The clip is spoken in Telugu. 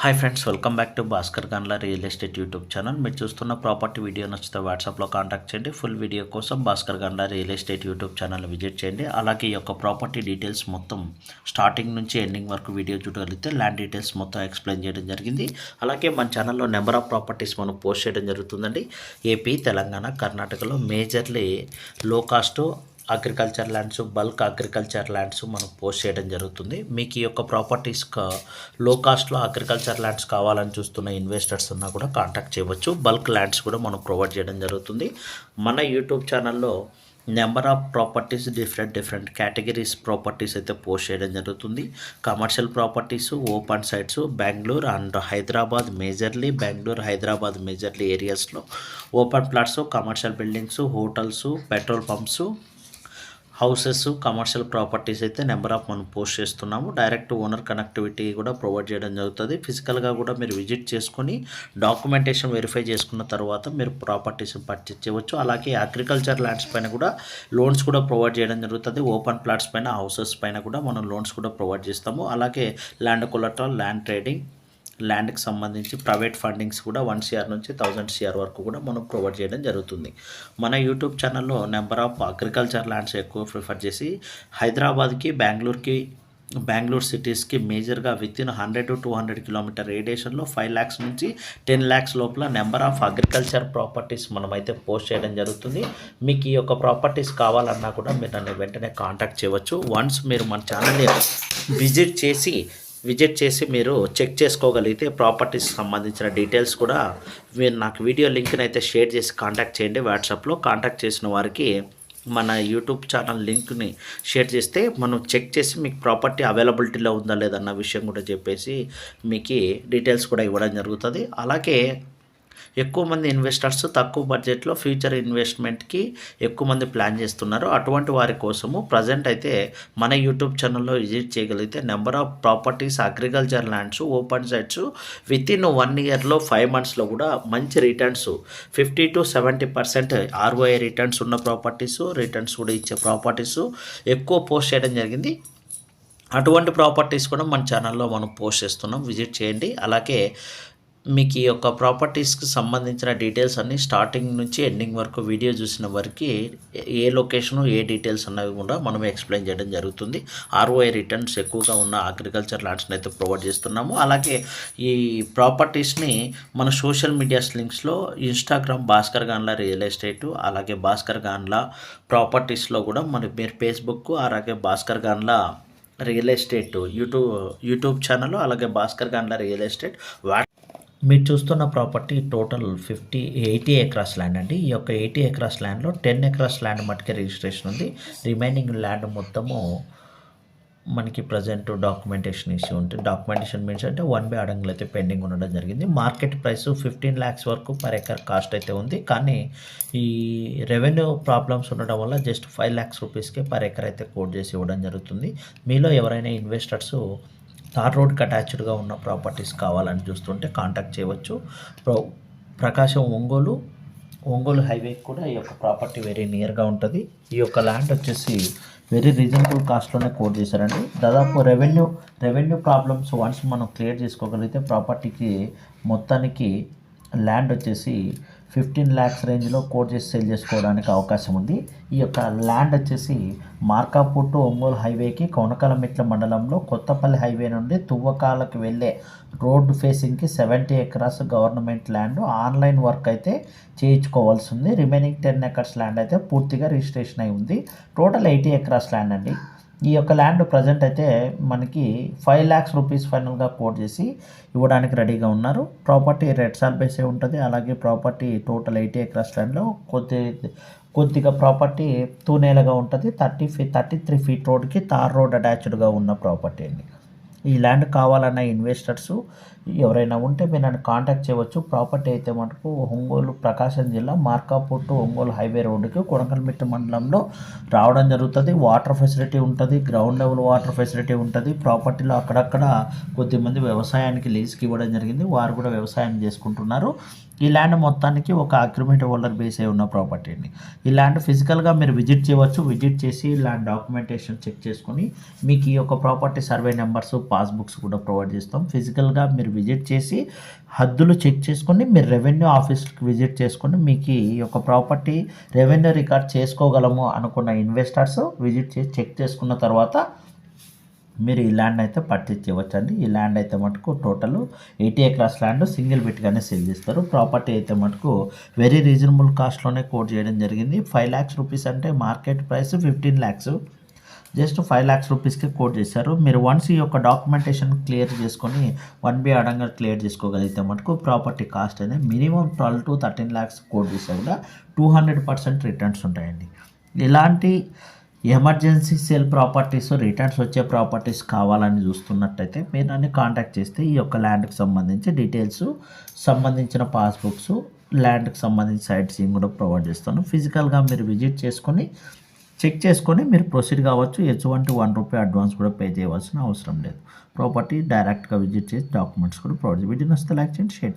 Hi friends welcome back to Bhaskar Ganla real estate YouTube channel మీరు చూస్తున్న ప్రాపర్టీ వీడియో నచ్చితే వాట్సాప్లో కాంటాక్ట్ చేయండి. ఫుల్ వీడియో కోసం Bhaskar Ganla real estate YouTube channel visit చేయండి. అలాగే ఈ యొక్క ప్రాపర్టీ డీటెయిల్స్ మొత్తం స్టార్టింగ్ నుంచి ఎండింగ్ వరకు వీడియో చూడగలిగితే ల్యాండ్ డీటెయిల్స్ మొత్తం ఎక్స్ప్లెయిన్ చేయడం జరిగింది. అలాగే మన ఛానల్లో నెంబర్ ఆఫ్ ప్రాపర్టీస్ మనం పోస్ట్ చేయడం జరుగుతుందండి. ఏపీ తెలంగాణ కర్ణాటకలో majorly low cost agriculture lands bulk agriculture lands మనం పోస్ట్ చేయడం జరుగుతుంది. మీకు ఈ యొక్క ప్రాపర్టీస్లో కాస్ట్లో అగ్రికల్చర్ ల్యాండ్స్ కావాలని చూస్తున్న ఇన్వెస్టర్స్ ఉన్నా కూడా కాంటాక్ట్ చేయవచ్చు. బల్క్ ల్యాండ్స్ కూడా మనం ప్రొవైడ్ చేయడం జరుగుతుంది. మన యూట్యూబ్ ఛానల్లో number of properties different different categories properties అయితే పోస్ట్ చేయడం జరుగుతుంది. Commercial properties open sites Bengaluru and Hyderabad majorly Bengaluru Hyderabad majorly ఏరియాస్లో open plots commercial buildings hotels petrol pumps houses commercial properties అయితే నెంబర్ ఆఫ్ మనం పోస్ట్ చేస్తున్నాము. డైరెక్ట్ ఓనర్ కనెక్టివిటీ కూడా ప్రొవైడ్ చేయడం జరుగుతుంది. ఫిజికల్గా కూడా మీరు విజిట్ చేసుకొని డాక్యుమెంటేషన్ వెరిఫై చేసుకున్న తర్వాత మీరు ప్రాపర్టీస్ పర్చేస్ చేయవచ్చు. అలాగే అగ్రికల్చర్ ల్యాండ్స్ పైన కూడా లోన్స్ కూడా ప్రొవైడ్ చేయడం జరుగుతుంది. ఓపెన్ ప్లాట్స్ పైన హౌసెస్ పైన కూడా మనం లోన్స్ కూడా ప్రొవైడ్ చేస్తాము. అలాగే ల్యాండ్ కొలట్రాల్ ల్యాండ్ ట్రేడింగ్ ల్యాండ్కి సంబంధించి ప్రైవేట్ ఫండింగ్స్ కూడా వన్ సిఆర్ నుంచి థౌజండ్ సిఆర్ వరకు కూడా మనం ప్రొవైడ్ చేయడం జరుగుతుంది. మన యూట్యూబ్ ఛానల్లో నెంబర్ ఆఫ్ అగ్రికల్చర్ ల్యాండ్స్ ఎక్కువ ప్రిఫర్ చేసి హైదరాబాద్కి బెంగళూరుకి బెంగళూరు సిటీస్కి మేజర్గా within hundred to two hundred kilometer రేడియేషన్లో five lakhs నుంచి టెన్ ల్యాక్స్ లోపల నెంబర్ ఆఫ్ అగ్రికల్చర్ ప్రాపర్టీస్ మనమైతే పోస్ట్ చేయడం జరుగుతుంది. మీకు ఈ యొక్క ప్రాపర్టీస్ కావాలన్నా కూడా మీరు నన్ను వెంటనే కాంటాక్ట్ చేయవచ్చు. వన్స్ మీరు మన ఛానల్ని విజిట్ చేసి విజిట్ చేసి మీరు చెక్ చేసుకోగలిగితే ప్రాపర్టీస్ సంబంధించిన డీటెయిల్స్ కూడా మీరు నాకు వీడియో లింక్ని అయితే షేర్ చేసి కాంటాక్ట్ చేయండి వాట్సాప్లో. కాంటాక్ట్ చేసిన వారికి మన యూట్యూబ్ ఛానల్ లింక్ని షేర్ చేస్తే మనం చెక్ చేసి మీకు ప్రాపర్టీ అవైలబిలిటీలో ఉందా లేదన్న విషయం కూడా చెప్పేసి మీకు డీటెయిల్స్ కూడా ఇవ్వడం జరుగుతుంది. అలాగే ఎక్కువ మంది ఇన్వెస్టర్స్ తక్కువ బడ్జెట్లో ఫ్యూచర్ ఇన్వెస్ట్మెంట్కి ఎక్కువ మంది ప్లాన్ చేస్తున్నారు. అటువంటి వారి కోసము ప్రజెంట్ అయితే మన యూట్యూబ్ ఛానల్లో విజిట్ చేయగలిగితే number of properties agriculture lands open sites within one ఇయర్లో ఫైవ్ మంత్స్లో కూడా మంచి returns fifty to seventy percent ROI returns ఉన్న ప్రాపర్టీస్ రిటర్న్స్ కూడా ఇచ్చే ప్రాపర్టీస్ ఎక్కువ పోస్ట్ చేయడం జరిగింది. అటువంటి ప్రాపర్టీస్ కూడా మన ఛానల్లో మనం పోస్ట్ చేస్తున్నాం. విజిట్ చేయండి. అలాగే మీకు ఈ యొక్క ప్రాపర్టీస్కి సంబంధించిన డీటెయిల్స్ అన్నీ స్టార్టింగ్ నుంచి ఎండింగ్ వరకు వీడియో చూసిన వరకు ఏ లొకేషను ఏ డీటెయిల్స్ అన్నవి కూడా మనం ఎక్స్ప్లెయిన్ చేయడం జరుగుతుంది. ఆర్ఓఐ రిటర్న్స్ ఎక్కువగా ఉన్న అగ్రికల్చర్ ల్యాండ్స్ని అయితే ప్రొవైడ్ చేస్తున్నాము. అలాగే ఈ ప్రాపర్టీస్ని మన social medias లింక్స్లో Instagram Bhaskar Ganla real estate అలాగే భాస్కర్ గాన్ల ప్రాపర్టీస్లో కూడా మన మీరు ఫేస్బుక్ అలాగే Bhaskar Ganla real estate YouTube YouTube channel అలాగే Bhaskar Ganla real estate what మీరు చూస్తున్న property total fifty eighty acres land అండి. ఈ యొక్క ఎయిటీ ఎకరాస్ ల్యాండ్లో టెన్ ఎకరాస్ ల్యాండ్ మటుకే రిజిస్ట్రేషన్ ఉంది. రిమైనింగ్ ల్యాండ్ మొత్తము మనకి ప్రజెంట్ డాక్యుమెంటేషన్ ఇష్యూ ఉంటుంది డాక్యుమెంటేషన్ మీన్స్ అంటే వన్ బై అడంగులు అయితే పెండింగ్ ఉండడం జరిగింది. మార్కెట్ ప్రైస్ ఫిఫ్టీన్ ల్యాక్స్ వరకు పర్ ఎకర్ కాస్ట్ అయితే ఉంది. కానీ ఈ రెవెన్యూ ప్రాబ్లమ్స్ ఉండడం వల్ల జస్ట్ ఫైవ్ ల్యాక్స్ రూపీస్కే పర్ ఎకర్ అయితే కోట్ చేసి ఇవ్వడం జరుగుతుంది. మీలో ఎవరైనా ఇన్వెస్టర్స్ తార్ రోడ్కి అటాచ్డ్గా ఉన్న ప్రాపర్టీస్ కావాలని చూస్తుంటే కాంటాక్ట్ చేయవచ్చు. ప్రకాశం ఒంగోలు ఒంగోలు హైవేకి కూడా ఈ యొక్క ప్రాపర్టీ వెరీ నియర్గా ఉంటుంది. ఈ యొక్క ల్యాండ్ వచ్చేసి వెరీ రీజనబుల్ కాస్ట్లోనే కోట్ చేశారండి. దాదాపు రెవెన్యూ రెవెన్యూ ప్రాబ్లమ్స్ వన్స్ మనం క్లియర్ చేసుకోగలిగితే ప్రాపర్టీకి మొత్తానికి ల్యాండ్ వచ్చేసి ఫిఫ్టీన్ ల్యాక్స్ రేంజ్లో కోట్ చేసి సేల్ చేసుకోవడానికి అవకాశం ఉంది. ఈ యొక్క ల్యాండ్ వచ్చేసి మార్కాపూర్ టు ఒంగోలు హైవేకి కొనకలమిట్ల మండలంలో కొత్తపల్లి హైవే నుండి తువ్వకాలకు వెళ్ళే road ఫేసింగ్కి seventy acres government land online work అయితే చేయించుకోవాల్సి ఉంది. రిమైనింగ్ టెన్ ఎకర్స్ ల్యాండ్ అయితే పూర్తిగా రిజిస్ట్రేషన్ అయి ఉంది. టోటల్ ఎయిటీ ఎకరాస్ ల్యాండ్ అండి. ఈ యొక్క ల్యాండ్ ప్రజెంట్ అయితే మనకి ఫైవ్ ల్యాక్స్ రూపీస్ ఫైనల్గా కోట్ చేసి ఇవ్వడానికి రెడీగా ఉన్నారు. ప్రాపర్టీ రెడ్ సాల్ బేసే ఉంటుంది. అలాగే ప్రాపర్టీ టోటల్ ఎయిటీ ఎకరాస్ ల్యాండ్లో కొద్ది కొద్దిగా ప్రాపర్టీ తూనేలుగా ఉంటుంది. Thirty fee thirty three feet రోడ్కి తార్ రోడ్ అటాచ్డ్గా ఉన్న ప్రాపర్టీ అండి. ఈ ల్యాండ్ కావాలన్న ఇన్వెస్టర్స్ ఎవరైనా ఉంటే మీరు నన్ను కాంటాక్ట్ చేయవచ్చు. ప్రాపర్టీ అయితే మటుకు ఒంగోలు ప్రకాశం జిల్లా మార్కాపూర్ టు ఒంగోలు హైవే రోడ్డుకి కొడకల్మిట్ట మండలంలో రావడం జరుగుతుంది. వాటర్ ఫెసిలిటీ ఉంటుంది గ్రౌండ్ లెవెల్ వాటర్ ఫెసిలిటీ ఉంటుంది. ప్రాపర్టీలో అక్కడక్కడ కొద్దిమంది వ్యవసాయానికి లీజ్కి ఇవ్వడం జరిగింది. వారు కూడా వ్యవసాయం చేసుకుంటున్నారు. ఈ ల్యాండ్ మొత్తానికి ఒక అగ్రిమెంట్ హోల్డర్ బేస్ అయి ఉన్న ప్రాపర్టీ అండి. ఈ ల్యాండ్ ఫిజికల్గా మీరు విజిట్ చేయవచ్చు. విజిట్ చేసి ల్యాండ్ డాక్యుమెంటేషన్ చెక్ చేసుకొని మీకు ఈ యొక్క ప్రాపర్టీ సర్వే నెంబర్స్ పాస్బుక్స్ కూడా ప్రొవైడ్ చేస్తాం. ఫిజికల్గా మీరు విజిట్ చేసి హద్దులు చెక్ చేసుకుని మీరు రెవెన్యూ ఆఫీస్కి విజిట్ చేసుకుని మీకు ఈ యొక్క ప్రాపర్టీ రెవెన్యూ రికార్డ్ చేసుకోగలము అనుకున్న ఇన్వెస్టర్స్ విజిట్ చేసి చెక్ చేసుకున్న తర్వాత మీరు ఈ ల్యాండ్ అయితే పర్చేజ్ చేయవచ్చండి. ఈ ల్యాండ్ అయితే మటుకు total eighty acres land single బిట్గానే sale చేస్తారు. ప్రాపర్టీ అయితే మటుకు వెరీ రీజనబుల్ కాస్ట్లోనే కోట్ చేయడం జరిగింది. ఫైవ్ ల్యాక్స్ రూపీస్ అంటే market price fifteen lakhs just five lakhs రూపీస్కి కోట్ చేశారు. మీరు వన్స్ ఈ యొక్క డాక్యుమెంటేషన్ క్లియర్ చేసుకొని వన్ బి అడంగా క్లియర్ చేసుకోగలిగితే మటుకు ప్రాపర్టీ కాస్ట్ అనేది minimum twelve to thirteen lakhs quote చేస్తే కూడా టూ హండ్రెడ్ పర్సెంట్ రిటర్న్స్ ఉంటాయండి. ఇలాంటి ఎమర్జెన్సీ సేల్ ప్రాపర్టీస్ రిటర్న్స్ వచ్చే ప్రాపర్టీస్ కావాలని చూస్తున్నట్టయితే మీరు నన్ను కాంటాక్ట్ చేస్తే ఈ యొక్క ల్యాండ్కి సంబంధించి డీటెయిల్స్ సంబంధించిన పాస్బుక్స్ ల్యాండ్కి సంబంధించి సైట్ సీయింగ్ కూడా ప్రొవైడ్ చేస్తాను. ఫిజికల్గా మీరు విజిట్ చేసుకొని చెక్ చేసుకొని మీరు ప్రొసీడ్ కావచ్చు. ఎటువంటి వన్ రూపీ అడ్వాన్స్ కూడా పే చేయవలసిన అవసరం లేదు. ప్రాపర్టీ డైరెక్ట్గా విజిట్ చేసి డాక్యుమెంట్స్ కూడా ప్రొవైడ్ వీడియో వస్తే లైక్ చేయండి షేర్